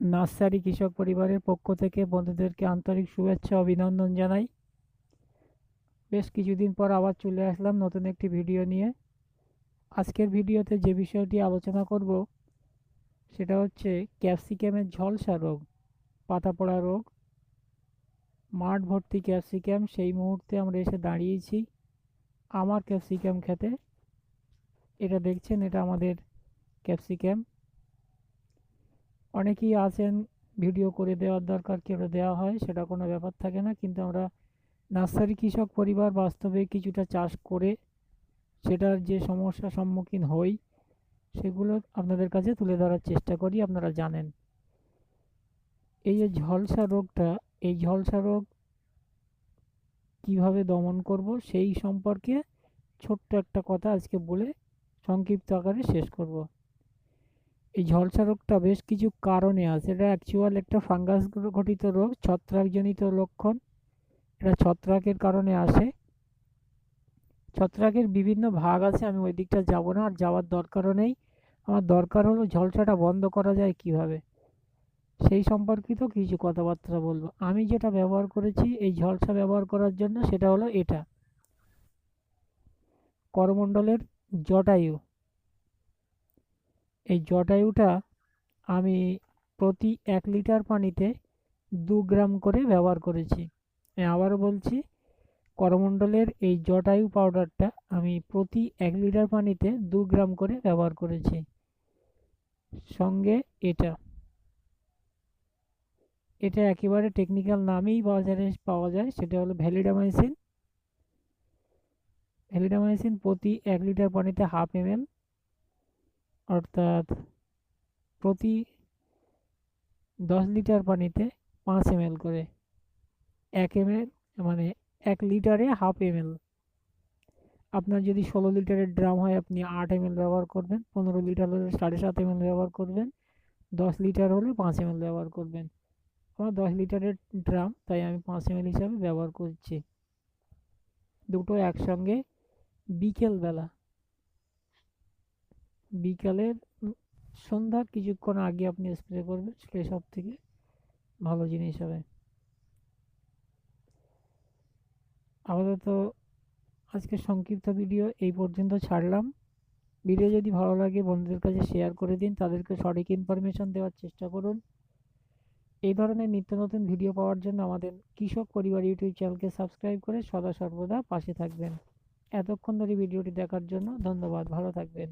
Nursery কৃষক পরিবারের পক্ষ থেকে বন্ধুদেরকে আন্তরিক শুভেচ্ছা, অভিনন্দন জানাই। বেশ কিছুদিন পর আবার চলে আসলাম নতুন একটি ভিডিও নিয়ে। আজকের ভিডিওতে যে বিষয়টি আলোচনা করব, সেটা হচ্ছে ক্যাপসিকামের ঝলসা রোগ পাতা পড়া রোগ। মাঠ ভর্তি ক্যাপসিকাম, সেই মুহূর্তে আমরা এসে দাঁড়িয়েছি আমার ক্যাপসিকাম খেতে। এটা দেখছেন, এটা আমাদের ক্যাপসিকাম। অনেকেই আছেন, ভিডিও করে দেওয়ার দরকার কেউ দেওয়া হয়, সেটা কোনো ব্যাপার থাকে না। কিন্তু আমরা নার্সারি কৃষক পরিবার বাস্তবে কিছুটা চাষ করে সেটার যে সমস্যার সম্মুখীন হই, সেগুলো আপনাদের কাছে তুলে ধরার চেষ্টা করি, আপনারা জানেন। এই যে ঝলসা রোগটা, এই ঝলসা রোগ কীভাবে দমন করব সেই সম্পর্কে ছোট্ট একটা কথা আজকে বলে সংক্ষিপ্ত আকারে শেষ করব। এই ঝলসা রোগটা বেশ কিছু কারণে আছে। এটা অ্যাকচুয়াল একটা ফাঙ্গাস ঘটিত রোগ, ছত্রাকজনিত লক্ষণ। এটা ছত্রাকের কারণে আসে। ছত্রাকের বিভিন্ন ভাগ আছে, আমি ওই দিকটা যাব না, আর যাওয়ার দরকারও নেই। আমার দরকার হলো ঝলসাটা বন্ধ করা যায় কীভাবে? সেই সম্পর্কিত কিছু কথাবার্তা বলব। আমি যেটা ব্যবহার করেছি এই ঝলসা ব্যবহার করার জন্য, সেটা হলো এটা। করমণ্ডলের জটায়ু। এই জটায়ুটা আমি প্রতি এক লিটার পানিতে দু গ্রাম করে ব্যবহার করেছি। আবার বলছি, করমণ্ডলের এই জটায়ু পাউডারটা আমি প্রতি এক লিটার পানিতে দু গ্রাম করে ব্যবহার করেছি। সঙ্গে এটা। এটা একেবারে টেকনিক্যাল নামেই বাজারে পাওয়া যায়, সেটা হলো ভ্যালিডামাইসিন। ভ্যালিডামাইসিন প্রতি এক লিটার পানিতে হাফ এম অর্থাৎ প্রতি দশ লিটার পানিতে পাঁচ এম করে। এক এম মানে এক লিটারে হাফ এম আপনার যদি ষোলো লিটারের ড্রাম হয়, আপনি আট এম ব্যবহার করবেন, পনেরো লিটার হলে সাড়ে সাত এম ব্যবহার করবেন, দশ লিটার হলে পাঁচ এম ব্যবহার করবেন। আমার দশ লিটারের ড্রাম, তাই আমি পাঁচ এম হিসাবে ব্যবহার করছি। দুটো একসঙ্গে বিকেলবেলা বিকালের সন্ধ্যার কিছুক্ষণ আগে আপনি স্প্রে করবেন, সেটাই সব থেকে ভালো জিনিস হবে। আপাতত আজকে সংক্ষিপ্ত ভিডিও এই পর্যন্ত ছাড়লাম। ভিডিও যদি ভালো লাগে, বন্ধুদের কাছে শেয়ার করে দিন, তাদেরকে সঠিক ইনফরমেশন দেওয়ার চেষ্টা করুন। এই ধরনের নিত্য নতুন ভিডিও পাওয়ার জন্য আমাদের কৃষক পরিবার ইউটিউব চ্যানেলকে সাবস্ক্রাইব করে সদা সর্বদা পাশে থাকবেন। এতক্ষণ ধরে ভিডিওটি দেখার জন্য ধন্যবাদ, ভালো থাকবেন।